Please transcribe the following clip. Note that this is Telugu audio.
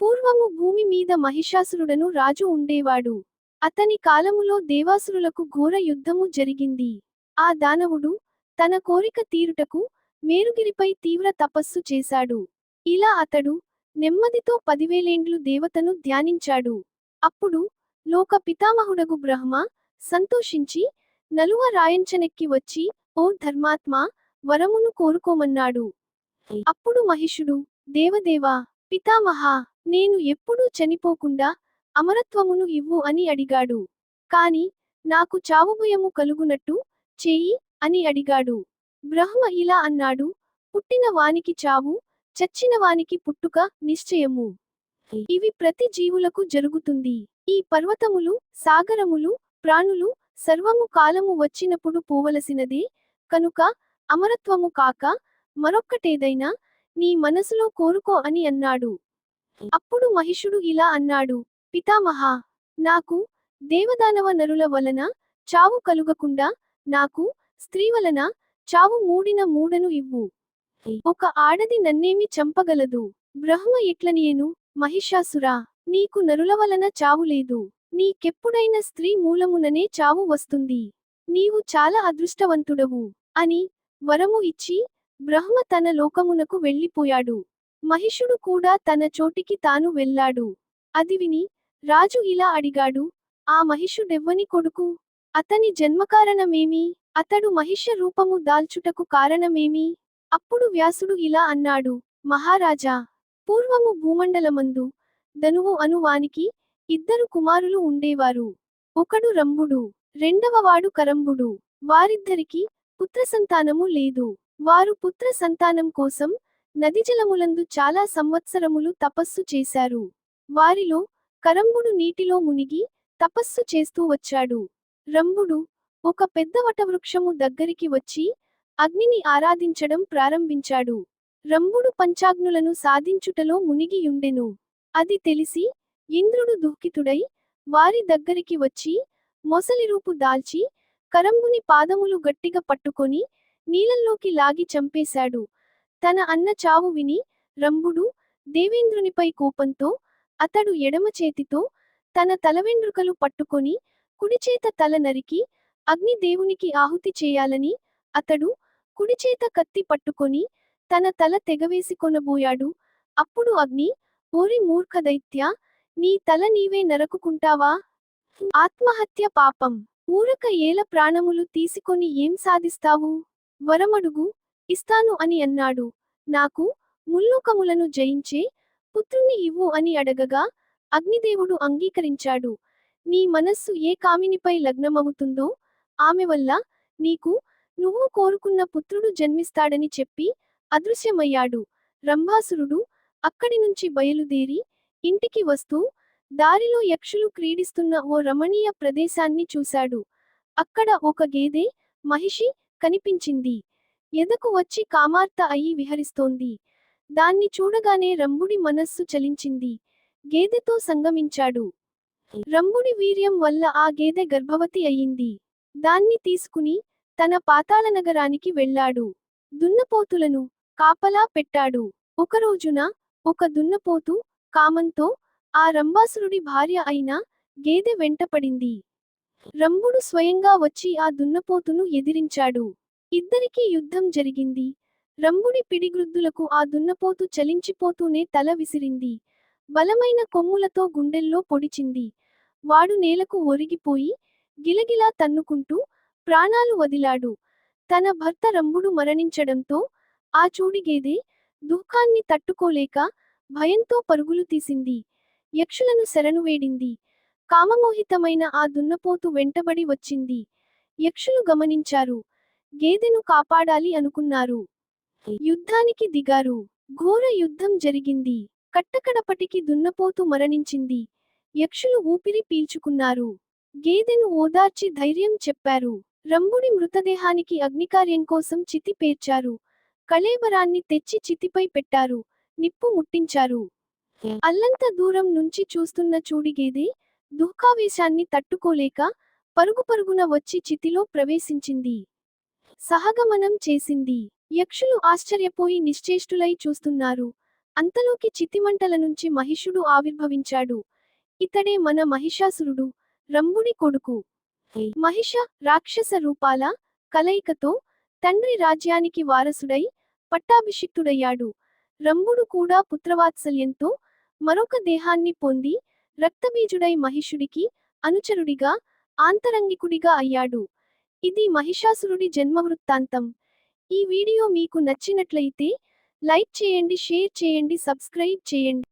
పూర్వము భూమి మీద మహిషాసురుడను రాజు ఉండేవాడు. అతని కాలములో దేవాసురులకు ఘోర యుద్ధము జరిగింది. ఆ దానవుడు తన కోరిక తీరుటకు మేరుగిరిపై తీవ్ర తపస్సు చేశాడు. ఇలా అతడు నెమ్మదితో పదివేలేండ్లు దేవతను ధ్యానించాడు. అప్పుడు లోక పితామహుడగు బ్రహ్మ సంతోషించి నలువ రాయంచనెక్కి వచ్చి ఓ ధర్మాత్మ వరమును కోరుకోమన్నాడు. అప్పుడు మహిషుడు దేవదేవా పితామహా నేను ఎప్పుడూ చనిపోకుండా అమరత్వమును ఇవ్వు అని అడిగాడు. కాని నాకు చావుభయము కలుగునట్టు చేయి అని అడిగాడు. బ్రహ్మ ఇలా అన్నాడు పుట్టిన వానికి చావు చచ్చిన వానికి పుట్టుక నిశ్చయము. ఇవి ప్రతి జీవులకు జరుగుతుంది. ఈ పర్వతములు సాగరములు ప్రాణులు సర్వము కాలము వచ్చినప్పుడు పోవలసినదే. కనుక అమరత్వము కాక మరొక్కటేదైనా నీ మనసులో కోరుకో అని అన్నాడు. అప్పుడు మహిషుడు ఇలా అన్నాడు పితామహా నాకు దేవదానవ నరుల వలన చావు కలుగకుండా నాకు స్త్రీ వలన చావు మూడిన మూడను ఇవ్వు. ఒక ఆడది నన్నేమి చంపగలదు. బ్రహ్మ ఎట్లనియను? మహిషాసురా నీకు నరుల వలన చావు లేదు. నీకెప్పుడైన స్త్రీ మూలముననే చావు వస్తుంది. నీవు చాలా అదృష్టవంతుడవు అని వరము ఇచ్చి బ్రహ్మ తన లోకమునకు వెళ్ళిపోయాడు. మహిషుడు కూడా తన చోటికి తాను వెళ్ళాడు. అది విని రాజు ఇలా అడిగాడు ఆ మహిషుడెవ్వని కొడుకు? అతని జన్మకారణమేమి? అతడు మహిష రూపము దాల్చుటకు కారణమేమి? అప్పుడు వ్యాసుడు ఇలా అన్నాడు మహారాజా పూర్వము భూమండలమందు ధనువు అను వానికి ఇద్దరు కుమారులు ఉండేవారు. ఒకడు రంభుడు రెండవవాడు కరంబుడు వారిద్దరికి పుత్ర సంతానము లేదు. వారు పుత్ర సంతానం కోసం నదిజలములందు చాలా సంవత్సరములు తపస్సు చేశారు. వారిలో కరంబుడు నీటిలో మునిగి తపస్సు చేస్తూ వచ్చాడు. రంభుడు ఒక పెద్ద వటవృక్షము దగ్గరికి వచ్చి అగ్నిని ఆరాధించడం ప్రారంభించాడు. రంభుడు పంచాగ్నులను సాధించుటలో మునిగియుండెను. అది తెలిసి ఇంద్రుడు దుఃఖితుడై వారి దగ్గరికి వచ్చి మొసలిరూపు దాల్చి కరంబుని పాదములు గట్టిగా పట్టుకొని నీళ్ళల్లోకి లాగి చంపేశాడు. తన అన్న చావు విని రంభుడు దేవేంద్రునిపై కోపంతో అతడు ఎడమ చేతితో తన తలవెండ్రుకలు పట్టుకొని కుడిచేత తల నరికి అగ్ని దేవునికి ఆహుతి చేయాలని అతడు కుడిచేత కత్తి పట్టుకొని తన తల తెగవేసి కొనబోయాడు. అప్పుడు అగ్ని ఓరి మూర్ఖ దైత్య నీ తల నీవే నరకుకుంటావా? ఆత్మహత్య పాపం. ఊరక ఏల ప్రాణములు తీసుకొని ఏం సాధిస్తావు? వరమడుగు ఇస్తాను అని అన్నాడు. నాకు ముల్లోకములను జయించే పుత్రుణ్ణి ఇవ్వు అని అడగగా అగ్నిదేవుడు అంగీకరించాడు. నీ మనస్సు ఏ కామినిపై లగ్నమవుతుందో ఆమె వల్ల నీకు నువ్వు కోరుకున్న పుత్రుడు జన్మిస్తాడని చెప్పి అదృశ్యమయ్యాడు. రంభాసురుడు అక్కడి నుంచి బయలుదేరి ఇంటికి వస్తూ దారిలో యక్షులు క్రీడిస్తున్న ఓ రమణీయ ప్రదేశాన్ని చూశాడు. అక్కడ ఒక గేదె మహిషి కనిపించింది. ఎదకు వచ్చి కామార్త అయి విహరిస్తోంది? దాన్ని చూడగానే రంభుడి మనస్సు చలించింది. గేదెతో సంగమించాడు. రంభుడి వీర్యం వల్ల ఆ గేదె గర్భవతి అయింది దాన్ని తీసుకుని తన పాతాళనగరానికి వెళ్ళాడు. దున్నపోతులను కాపలా పెట్టాడు. ఒకరోజున ఒక దున్నపోతు కామంతో ఆ రంభాసురుడి భార్య అయిన గేదె వెంటపడింది. రంభుడు స్వయంగా వచ్చి ఆ దున్నపోతును ఎదిరించాడు. ఇద్దరికీ యుద్ధం జరిగింది. రంభుడి పిడిగ్రుద్దులకు ఆ దున్నపోతు చలించిపోతూనే తల విసిరింది. బలమైన కొమ్ములతో గుండెల్లో పొడిచింది. వాడు నేలకు ఒరిగిపోయి గిలగిలా తన్నుకుంటూ ప్రాణాలు వదిలాడు. తన భర్త రంభుడు మరణించడంతో ఆ చూడిగేదే దుఃఖాన్ని తట్టుకోలేక భయంతో పరుగులు తీసింది. యక్షులను శరణువేడింది కామమోహితమైన ఆ దున్నపోతు వెంటబడి వచ్చింది. యక్షులు గమనించారు. గేదెను కాపాడాలి అనుకున్నారు. యుద్ధానికి దిగారు. ఘోర యుద్ధం జరిగింది. కట్టకడపటికి దున్నపోతు మరణించింది. యక్షులు ఊపిరి పీల్చుకున్నారు. గేదెను ఓదార్చి ధైర్యం చెప్పారు. రంభుడి మృతదేహానికి అగ్నికార్యం కోసం చితి పేర్చారు. కళేబరాన్ని తెచ్చి చితిపై పెట్టారు. నిప్పు ముట్టించారు. అల్లంత దూరం నుంచి చూస్తున్న చూడిగేదే దుఃఖావేశాన్ని తట్టుకోలేక పరుగు పరుగున వచ్చి చితిలో ప్రవేశించింది. సహగమనం చేసింది. యక్షులు ఆశ్చర్యపోయి నిశ్చేష్టులై చూస్తున్నారు. అంతలోకి చితిమంటల నుంచి మహిషుడు ఆవిర్భవించాడు. ఇతడే మన మహిషాసురుడు రంభుడి కొడుకు. మహిష రాక్షస రూపాల కలయికతో తండ్రి రాజ్యానికి వారసుడై పట్టాభిషిక్తుడయ్యాడు. రంభుడు కూడా పుత్రవాత్సల్యంతో మరొక దేహాన్ని పొంది రక్తబీజుడై మహిషుడికి అనుచరుడిగా ఆంతరంగికుడిగా అయ్యాడు. ఇది మహిషాసురుడి జన్మవృత్తాంతం. ఈ వీడియో మీకు నచ్చినట్లయితే లైక్ చేయండి షేర్ చేయండి సబ్స్క్రైబ్ చేయండి.